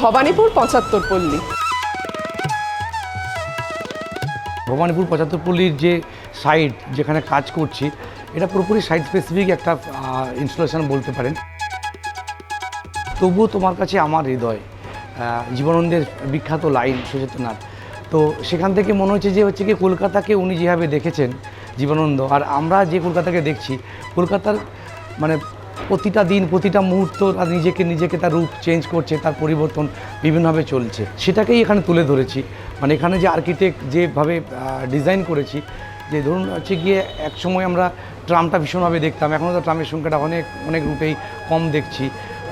ভবানীপুর পঁচাত্তর পল্লী। ভবানীপুর পঁচাত্তর পল্লীর যে সাইট যেখানে কাজ করছি এটা পুরোপুরি সাইট স্পেসিফিক একটা ইনস্টলেশন বলতে পারেন। তবুও তোমার কাছে আমার হৃদয় আহ, জীবনানন্দের বিখ্যাত লাইন সুচেতনাথ তো সেখান থেকে মনে হচ্ছে যে হচ্ছে কি কলকাতাকে উনি যেভাবে দেখেছেন জীবনানন্দ আর আমরা যে কলকাতাকে দেখছি কলকাতার মানে প্রতিটা দিন, প্রতিটা মুহূর্ত তার নিজেকে নিজেকে তার রূপ চেঞ্জ করছে, তার পরিবর্তন বিভিন্নভাবে চলছে। সেটাকেই এখানে তুলে ধরেছি। মানে এখানে যে আর্কিটেক্ট যেভাবে ডিজাইন করেছি, যে ধরুন হচ্ছে গিয়ে এক সময় আমরা ট্রামটা ভীষণভাবে দেখতাম। এখনও তো ট্রামের সংখ্যাটা অনেক অনেক রূপেই কম দেখছি।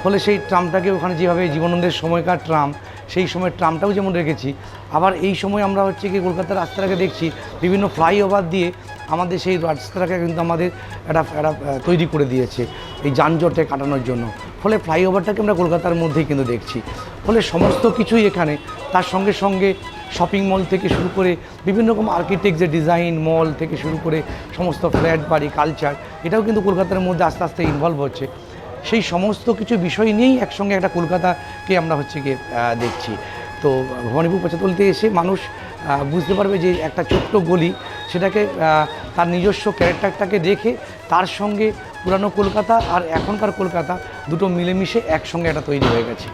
ফলে সেই ট্রামটাকে ওখানে যেভাবে জীবনন্দের সময়কার ট্রাম সেই সময়ের ট্রামটাও যেমন রেখেছি, আবার এই সময় আমরা হচ্ছে কি কলকাতার রাস্তাটাকে দেখছি, বিভিন্ন ফ্লাইওভার দিয়ে আমাদের সেই রাস্তাটাকে কিন্তু আমাদের একটা একটা তৈরি করে দিয়েছে এই যানজটে কাটানোর জন্য। ফলে ফ্লাইওভারটাকে আমরা কলকাতার মধ্যেই কিন্তু দেখছি। ফলে সমস্ত কিছুই এখানে, তার সঙ্গে সঙ্গে শপিং মল থেকে শুরু করে বিভিন্ন রকম আর্কিটেক্ট যে ডিজাইন মল থেকে শুরু করে সমস্ত ফ্ল্যাট, বাড়ি কালচার এটাও কিন্তু কলকাতার মধ্যে আস্তে আস্তে ইনভলভ হচ্ছে। সেই সমস্ত কিছু বিষয় নিয়েই একসঙ্গে একটা কলকাতাকে আমরা হচ্ছে গিয়ে দেখছি। তো ভবানীপুর পঁচাতলতে এসে মানুষ বুঝতে পারবে যে একটা ছোট্ট গলি, সেটাকে তার নিজস্ব ক্যারেক্টারটাকে দেখে তার সঙ্গে পুরানো কলকাতা আর এখনকার কলকাতা দুটো মিলেমিশে একসঙ্গে একটা তৈরি হয়ে গেছে।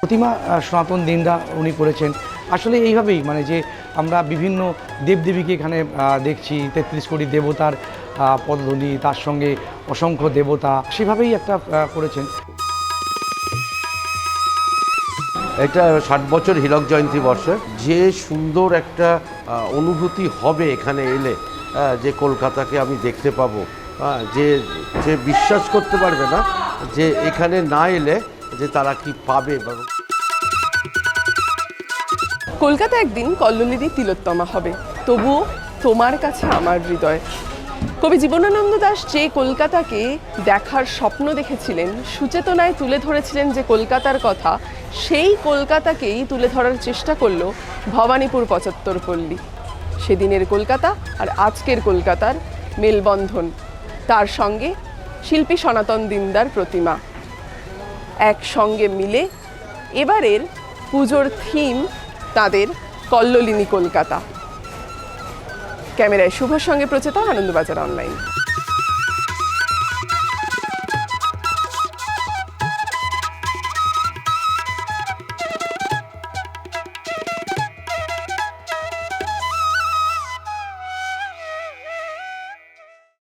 প্রতিমা সনাতন দিনদা উনি করেছেন। আসলে এইভাবেই মানে যে আমরা বিভিন্ন দেবদেবীকে এখানে দেখছি, তেত্রিশ কোটি দেবতার পদধ্বনি তার সঙ্গে অসংখ্য দেবতা, সেভাবেই একটা করেছেন। এটা ষাট বছর হীরক জয়ন্তী বর্ষে যে সুন্দর একটা অনুভূতি হবে এখানে এলে যে কলকাতাকে আমি দেখতে পাবো যে যে বিশ্বাস করতে পারবে না, যে এখানে না এলে যে তারা কি পাবে বা কলকাতা একদিন কল্লোলিনী তিলোত্তমা হবে। তবুও তোমার কাছে আমার হৃদয়। কবি জীবনানন্দ দাস যে কলকাতাকে দেখার স্বপ্ন দেখেছিলেন, সুচেতনায় তুলে ধরেছিলেন যে কলকাতার কথা, সেই কলকাতাকেই তুলে ধরার চেষ্টা করল ভবানীপুর পঁচাত্তর পল্লী। সেদিনের কলকাতা আর আজকের কলকাতার মেলবন্ধন। তার সঙ্গে শিল্পী সনাতন দিনদার প্রতিমা। একসঙ্গে মিলে এবারের পুজোর থিম তাদের কল্লোলিনী কলকাতা। ক্যামেরায় শুভর সঙ্গে প্রচেতা আনন্দবাজার অনলাইন।